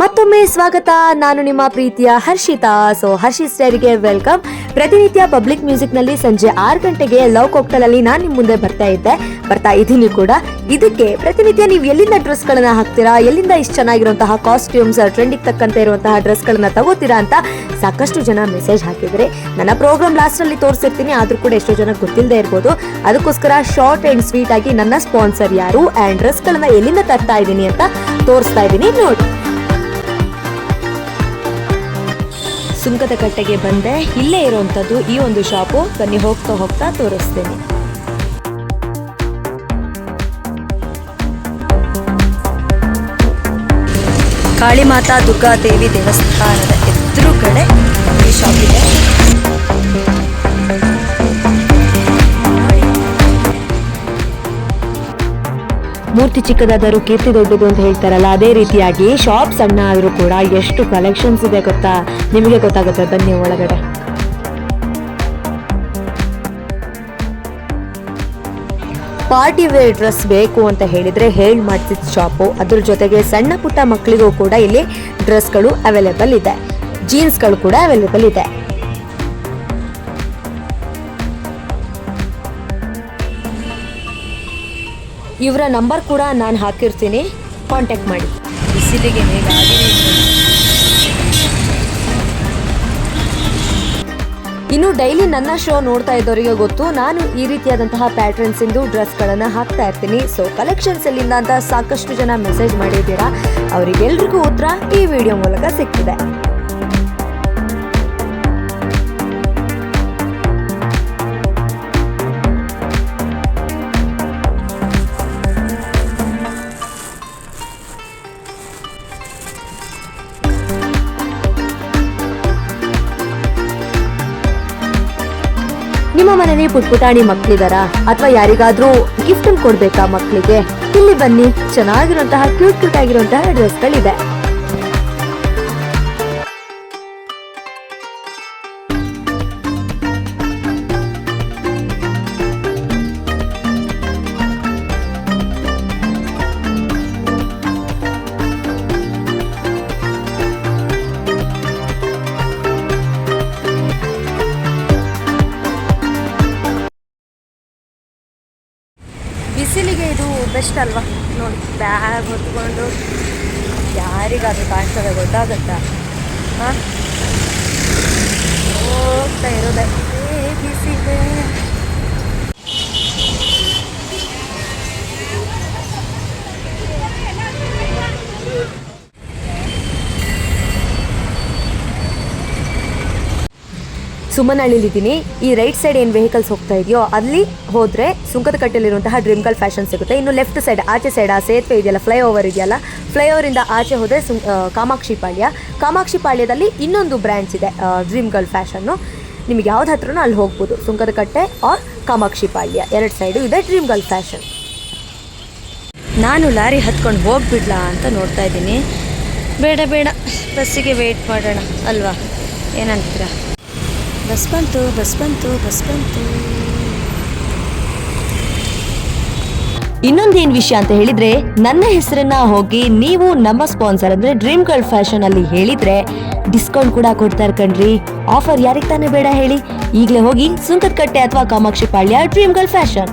ಮತ್ತೊಮ್ಮೆ ಸ್ವಾಗತ. ನಾನು ನಿಮ್ಮ ಪ್ರೀತಿಯ ಹರ್ಷಿತಾ. ಸೊ ಹರ್ಷಿತ್ ಸ್ಟೈರಿಗೆ ವೆಲ್ಕಮ್. ಪ್ರತಿನಿತ್ಯ ಪಬ್ಲಿಕ್ ಮ್ಯೂಸಿಕ್ನಲ್ಲಿ ಸಂಜೆ ಆರು ಗಂಟೆಗೆ ಲವ್ ಕೋಕ್ಟಲ್ ಅಲ್ಲಿ ನಾನು ನಿಮ್ಮ ಮುಂದೆ ಬರ್ತಾ ಇದ್ದೆ. ಬರ್ತಾ ಇದ್ದೀನಿ ಕೂಡ. ಇದಕ್ಕೆ ಪ್ರತಿನಿತ್ಯ ನೀವು ಎಲ್ಲಿಂದ ಡ್ರೆಸ್ ಗಳನ್ನ ಹಾಕ್ತೀರಾ? ಎಲ್ಲಿಂದ ಇಷ್ಟು ಚೆನ್ನಾಗಿರುವಂತಹ ಕಾಸ್ಟ್ಯೂಮ್ಸ್ ಟ್ರೆಂಡಿಗೆ ತಕ್ಕಂತೆ ಇರುವಂತಹ ಡ್ರೆಸ್ ಗಳನ್ನ ತಗೋತೀರಾ ಅಂತ ಸಾಕಷ್ಟು ಜನ ಮೆಸೇಜ್ ಹಾಕಿದ್ರೆ ನನ್ನ ಪ್ರೋಗ್ರಾಮ್ ಲಾಸ್ಟ್ ಅಲ್ಲಿ ತೋರಿಸಿರ್ತೀನಿ. ಆದ್ರೂ ಕೂಡ ಎಷ್ಟೋ ಜನ ಗೊತ್ತಿಲ್ಲದೆ ಇರ್ಬೋದು. ಅದಕ್ಕೋಸ್ಕರ ಶಾರ್ಟ್ ಅಂಡ್ ಸ್ವೀಟ್ ಆಗಿ ನನ್ನ ಸ್ಪಾನ್ಸರ್ ಯಾರು? ಅಂಡ್ ಡ್ರೆಸ್ ಗಳನ್ನ ಎಲ್ಲಿಂದ ತರ್ತಾ ಇದ್ದೀನಿ ಅಂತ ತೋರಿಸ್ತಾ ಇದ್ದೀನಿ. ನೋಡಿ. ಸುಂಕದ ಕಟ್ಟೆಗೆ ಬಂದೆ. ಇಲ್ಲೇ ಇರುವಂತದ್ದು ಈ ಒಂದು ಶಾಪು. ಬನ್ನಿ, ಹೋಗ್ತಾ ಹೋಗ್ತಾ ತೋರಿಸ್ತೇನೆ. ಕಾಳಿಮಾತಾ ದುರ್ಗಾದೇವಿ ದೇವಸ್ಥಾನದ ಎದುರು ಕಡೆ ಈ ಶಾಪ್ ಇದೆ. ಮೂರ್ತಿ ಚಿಕ್ಕದಾದರೂ ಕೀರ್ತಿ ದೊಡ್ಡದು ಅಂತ ಹೇಳ್ತಾರಲ್ಲ, ಅದೇ ರೀತಿಯಾಗಿ ಶಾಪ್ ಸಣ್ಣ ಆದರೂ ಕೂಡ ಎಷ್ಟು ಕಲೆಕ್ಷನ್ಸ್ ಇದೆ ಗೊತ್ತಾ? ನಿಮಗೆ ಗೊತ್ತಾಗುತ್ತೆ, ಬನ್ನಿ ಒಳಗಡೆ. ಪಾರ್ಟಿ ವೇರ್ ಡ್ರೆಸ್ ಬೇಕು ಅಂತ ಹೇಳಿದ್ರೆ ಹೇಳಿ ಮಾಡ್ತಿದ್ದ ಶಾಪು ಅದ್ರ ಜೊತೆಗೆ ಸಣ್ಣ ಪುಟ್ಟ ಮಕ್ಕಳಿಗೂ ಕೂಡ ಇಲ್ಲಿ ಡ್ರೆಸ್ಗಳು ಅವೈಲೇಬಲ್ ಇದೆ. ಜೀನ್ಸ್ಗಳು ಕೂಡ ಅವೈಲೇಬಲ್ ಇದೆ. ಇವರ ನಂಬರ್ ಕೂಡ ನಾನು ಹಾಕಿರ್ತೀನಿ. ಕಾಂಟ್ಯಾಕ್ಟ್ ಮಾಡಿ. ಬಿಸಿಲಿಗೆ ಇನ್ನು ಡೈಲಿ ನನ್ನ ಶೋ ನೋಡ್ತಾ ಇದ್ದವರಿಗೆ ಗೊತ್ತು ನಾನು ಈ ರೀತಿಯಾದಂತಹ ಪ್ಯಾಟ್ರನ್ಸ್ ಇಂದು ಡ್ರೆಸ್ಗಳನ್ನು ಹಾಕ್ತಾ ಇರ್ತೀನಿ. ಸೊ ಕಲೆಕ್ಷನ್ಸ್ ಎಲ್ಲಿಂದ ಅಂತ ಸಾಕಷ್ಟು ಜನ ಮೆಸೇಜ್ ಮಾಡಿದ್ದೀರಾ. ಅವರಿಗೆಲ್ರಿಗೂ ಉತ್ತರ ಈ ವಿಡಿಯೋ ಮೂಲಕ ಸಿಗ್ತಿದೆ. ನಿಮ್ಮ ಮನೇಲಿ ಪುಟ್ಪುಟಾಣಿ ಮಕ್ಕಳಿದಾರಾ ಅಥವಾ ಯಾರಿಗಾದ್ರೂ ಗಿಫ್ಟ್ ಕೊಡ್ಬೇಕಾ ಮಕ್ಕಳಿಗೆ ಇಲ್ಲಿ ಬನ್ನಿ, ಚೆನ್ನಾಗಿರುವಂತಹ ಕ್ಯೂಟ್ ಕ್ಯೂಟ್ ಆಗಿರುವಂತಹ ಡ್ರೆಸ್ಗಳಿದೆ ಬಿಸಿಲಿಗೆ ಬೆಸ್ಟ್ ಅಲ್ವಾ? ನೋಡಿ ಬ್ಯಾಗ್ ಹೊತ್ಕೊಂಡು ಯಾರಿಗಾದ್ರೂ ಕಾಣ್ತದೆ ಗೊತ್ತಾಗತ್ತಾ? ಹಾಂ? ಸುಮ್ಮನಹಳ್ಳಿಲಿದ್ದೀನಿ ಈ ರೈಟ್ ಸೈಡ್ ಏನು ವೆಹಿಕಲ್ಸ್ ಹೋಗ್ತಾ ಇದೆಯೋ ಅಲ್ಲಿ ಹೋದರೆ ಡ್ರೀಮ್ ಗರ್ಲ್ ಫ್ಯಾಷನ್ ಸಿಗುತ್ತೆ. ಇನ್ನು ಲೆಫ್ಟ್ ಸೈಡ್ ಆಚೆ ಸೈಡ್ ಆ ಸೇತುವೆ ಇದೆಯಲ್ಲ ಫ್ಲೈಓವರ್ ಇದೆಯಲ್ಲ ಫ್ಲೈಓವರಿಂದ ಆಚೆ ಹೋದರೆ ಸುಂ ಕಾಮಾಕ್ಷಿ ಪಾಳ್ಯ. ಕಾಮಾಕ್ಷಿ ಪಾಳ್ಯದಲ್ಲಿ ಇನ್ನೊಂದು ಬ್ರ್ಯಾಂಚ್ ಇದೆ ಡ್ರೀಮ್ ಗರ್ಲ್ ಫ್ಯಾಷನ್ನು ನಿಮಗೆ ಯಾವ್ದು ಹತ್ರನೂ ಅಲ್ಲಿ ಹೋಗ್ಬೋದು. ಸುಂಕದಕಟ್ಟೆ ಆರ್ ಕಾಮಾಕ್ಷಿ ಪಾಳ್ಯ. ಎರಡು ಸೈಡು ಇದೆ ಡ್ರೀಮ್ ಗರ್ಲ್ ಫ್ಯಾಷನ್ ನಾನು ಲಾರಿ ಹತ್ಕೊಂಡು ಹೋಗ್ಬಿಡ್ಲಾ ಅಂತ ನೋಡ್ತಾ ಇದ್ದೀನಿ. ಬೇಡ ಬೇಡ. ಬಸ್ಸಿಗೆ ವೆಯ್ಟ್ ಮಾಡೋಣ, ಅಲ್ವಾ? ಏನಂತೀರಾ? ಬಸ್ ಬಂತು ಬಸ್ ಬಂತು ಬಸ್ ಬಂತು ಇನ್ನೊಂದೇನ್ ವಿಷಯ ಅಂತ ಹೇಳಿದ್ರೆ, ನನ್ನ ಹೆಸರನ್ನ ಹೋಗಿ ನೀವು ನಮ್ಮ ಸ್ಪಾನ್ಸರ್ ಅಂದ್ರೆ ಡ್ರೀಮ್ ಗರ್ಲ್ ಫ್ಯಾಷನ್ ಅಲ್ಲಿ ಹೇಳಿದ್ರೆ ಡಿಸ್ಕೌಂಟ್ ಕೂಡ ಕೊಡ್ತಾರೆ ಕಣ್ರಿ. ಆಫರ್ ಯಾರಿಗೆ ತಾನೇ ಬೇಡ ಹೇಳಿ. ಈಗಲೇ ಹೋಗಿ ಸುಂಕದ ಕಟ್ಟೆ ಅಥವಾ Kamakshi Palya dream girl fashion